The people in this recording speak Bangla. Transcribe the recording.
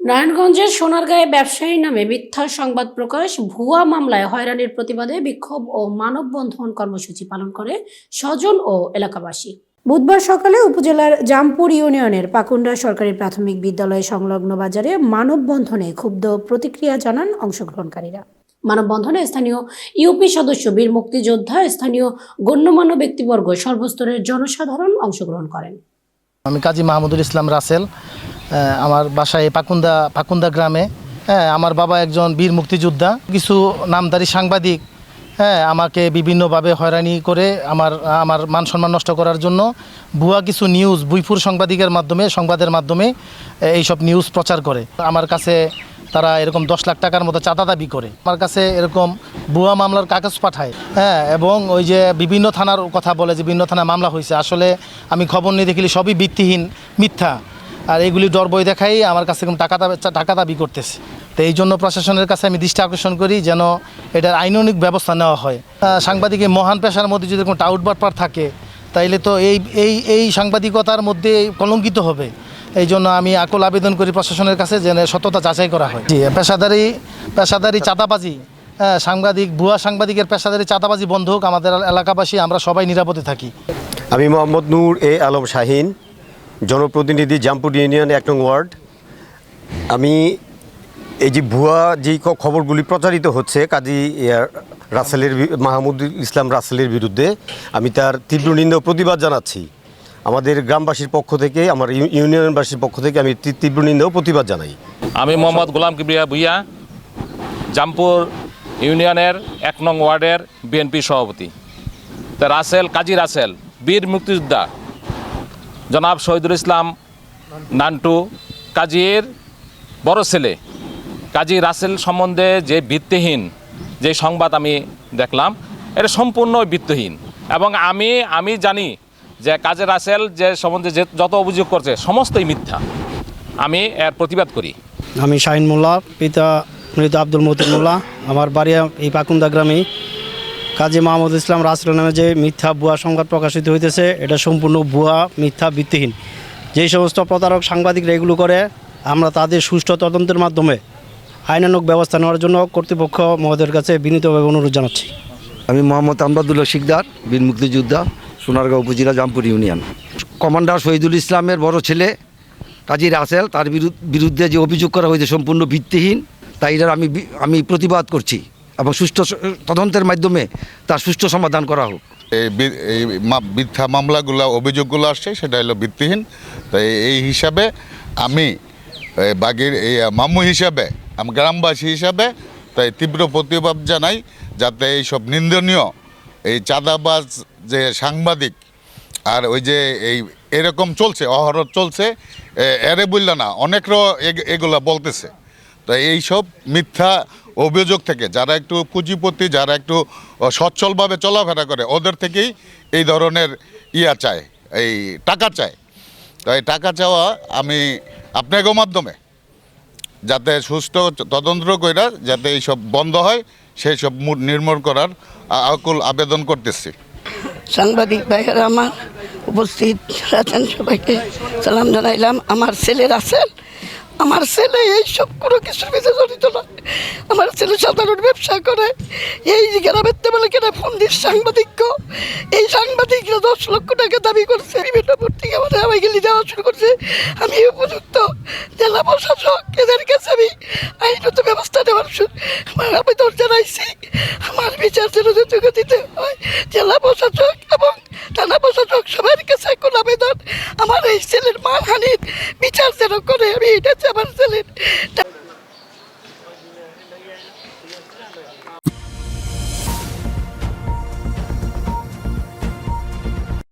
নারায়ণগঞ্জের সোনারগাঁয়ে ব্যবসায়ী নামে মিথ্যা সংবাদ প্রকাশ, ভুয়া মামলায় হয়রানির প্রতিবাদে বিক্ষোভ ও মানববন্ধন কর্মসূচি পালন করে স্বজন ও এলাকাবাসী। বুধবার সকালে উপজেলার জামপুর ইউনিয়নের পাকুন্ডা সরকারি প্রাথমিক বিদ্যালয় সংলগ্ন বাজারে মানববন্ধনে ক্ষুব্ধ প্রতিক্রিয়া জানান অংশগ্রহণকারীরা। মানববন্ধনে স্থানীয় ইউপি সদস্য বীর মুক্তিযোদ্ধা, স্থানীয় গণ্যমান্য ব্যক্তিবর্গ সর্বস্তরের জনসাধারণ অংশগ্রহণ করেন। আমি কাজী মাহমুদুল ইসলাম রাসেল আমার বাসায় পাকুন্দা পাকুন্দা গ্রামে হ্যাঁ আমার বাবা একজন বীর মুক্তিযোদ্ধা। কিছু নামদারি সাংবাদিক হ্যাঁ আমাকে বিভিন্নভাবে হয়রানি করে আমার আমার মান সম্মান নষ্ট করার জন্য ভুয়া কিছু নিউজ বুইপুর সাংবাদিকের মাধ্যমে, সংবাদের মাধ্যমে এইসব নিউজ প্রচার করে। আমার কাছে তারা এরকম দশ লাখ টাকার মতো চাঁদা দাবি করে। আমার কাছে এরকম ভুয়া মামলার কাগজ পাঠায় হ্যাঁ এবং ওই যে বিভিন্ন থানার কথা বলে যে বিভিন্ন থানায় মামলা হয়েছে। আসলে আমি খবর নিয়ে দেখিলি সবই ভিত্তিহীন মিথ্যা। আর এইগুলি ডর বই দেখাই আমার কাছে এরকম টাকা টাকা দাবি করতেছে। তো এই জন্য প্রশাসনের কাছে আমি দৃষ্টি আকর্ষণ করি যেন এটার আইনানুগ ব্যবস্থা নেওয়া হয়। সাংবাদিকের মহান পেশার মধ্যে যদি কোনো টাউট বাটপার থাকে, তাইলে তো এই এই এই সাংবাদিকতার মধ্যে কলঙ্কিত হবে। এই জন্য আমি আকুল আবেদন করি প্রশাসনের কাছে যেন সততা যাচাই করা হয়। পেশাদারি পেশাদারি চাঁদাবাজি সাংবাদিক, ভুয়া সাংবাদিকের পেশাদারি চাঁদাবাজি বন্ধ হোক, আমাদের এলাকাবাসী, আমরা সবাই নিরাপদে থাকি। আমি মোহাম্মদ নূর এ আলম শাহিন। জনপ্রতিনিধি জামপুর ইউনিয়ন এক নং ওয়ার্ড। আমি এই যে ভুয়া যেই খবরগুলি প্রচারিত হচ্ছে, কাজী রাসেলের মাহমুদুল ইসলাম রাসেলের বিরুদ্ধে, আমি তার তীব্র নিন্দা প্রতিবাদ জানাচ্ছি। আমাদের গ্রামবাসীর পক্ষ থেকে, আমার ইউনিয়নবাসীর পক্ষ থেকে আমি তীব্র- তীব্র নিন্দা প্রতিবাদ জানাই। আমি মোহাম্মদ গোলাম কিবরিয়া ভুইয়া, জামপুর ইউনিয়নের এক নং ওয়ার্ডের বিএনপি সভাপতি। তা রাসেল, কাজী রাসেল, বীর মুক্তিযোদ্ধা জনাব শহীদুল ইসলাম নান্টু, কাজীর বড় ছেলে, কাজী রাসেল সম্বন্ধে যে ভিত্তিহীন যে সংবাদ আমি দেখলাম, এটা সম্পূর্ণ ভিত্তিহীন। এবং আমি আমি জানি যে কাজী রাসেল যে সম্বন্ধে যে যত অভিযোগ করছে, সমস্তই মিথ্যা। আমি এর প্রতিবাদ করি। আমি শাহিন মোল্লা, পিতা মৃত আব্দুল মতিন মোল্লা। আমার বাড়ি এই পাকুন্দা গ্রামে কাজী মাহমুদ ইসলাম রাসুল নামে যে মিথ্যা ভুয়া সংবাদ প্রকাশিত হইতেছে, এটা সম্পূর্ণ ভুয়া, মিথ্যা, ভিত্তিহীন। যেই সমস্ত প্রতারক সাংবাদিকরা এগুলো করে, আমরা তাদের সুষ্ঠু তদন্তের মাধ্যমে আইনানুক ব্যবস্থা নেওয়ার জন্য কর্তৃপক্ষ মহোদয়ের কাছে বিনীতভাবে অনুরোধ জানাচ্ছি। আমি মোহাম্মদ আমদাদুল্লাহ শিকদার, বীর মুক্তিযোদ্ধা, সোনারগাঁও উপজেলা জামপুর ইউনিয়ন। কমান্ডার শহীদুল ইসলামের বড় ছেলে কাজী রাসেল, তার বিরুদ্ধ- বিরুদ্ধে যে অভিযোগ করা হয়েছে সম্পূর্ণ ভিত্তিহীন, তাই আমি আমি প্রতিবাদ করছি। এবং সুষ্ঠু তদন্তের মাধ্যমে তার সুষ্ঠু সমাধান করা হোক। এই এই মিথ্যা মামলাগুলো, অভিযোগগুলো আসছে, সেটা হলো ভিত্তিহীন। তো এই- হিসাবে আমি বাগির, এই, মামু হিসাবে, আমি গ্রামবাসী হিসাবে, তাই তীব্র প্রতিবাদ জানাই, যাতে এই সব নিন্দনীয়, এই চাঁদাবাজ যে সাংবাদিক, আর ওই যে এই, এরকম চলছে অহরত চলছে এরে বললে না অনেকরও এগ- এগুলা বলতেছে। তো এইসব মিথ্যা অভিযোগ থেকে, যারা একটু পুঁজিপতি, যারা একটু সচ্ছলভাবে চলাফেরা করে, ওদের থেকেই এই ধরনের ইয়া চায়, এই টাকা চায়। তো এই টাকা চাওয়া আমি আপনাকে মাধ্যমে, যাতে সুস্থ তদন্ত কইরা যাতে এইসব বন্ধ হয় সেই সব নির্মূল করার আকুল আবেদন করতেছি। সাংবাদিক ভাইয়েরা আমার উপস্থিত আছেন সবাইকে, সালাম জানাইলাম। আমার ছেলের রাসেল আমার ছেলে এইসব কোনো কিছুর পিছনে জড়িত না আমার ছেলে সাধারণ ব্যবসা করে। এই গ্রামের তেমন কেনা ফন্দির সাংবাদিক এই সাংবাদিকরা দশ লক্ষ টাকা দাবি করছে বিভিন্ন পত্রিকা মানে আমাকে দেওয়া শুরু করছে। আমি উপযুক্ত জেলা প্রশাসক, এদের কাছে আমি আইনত ব্যবস্থা নেওয়ার আমার আবেদন জানাইছি আমার বিচার যেন দিতে হয়, জেলা প্রশাসক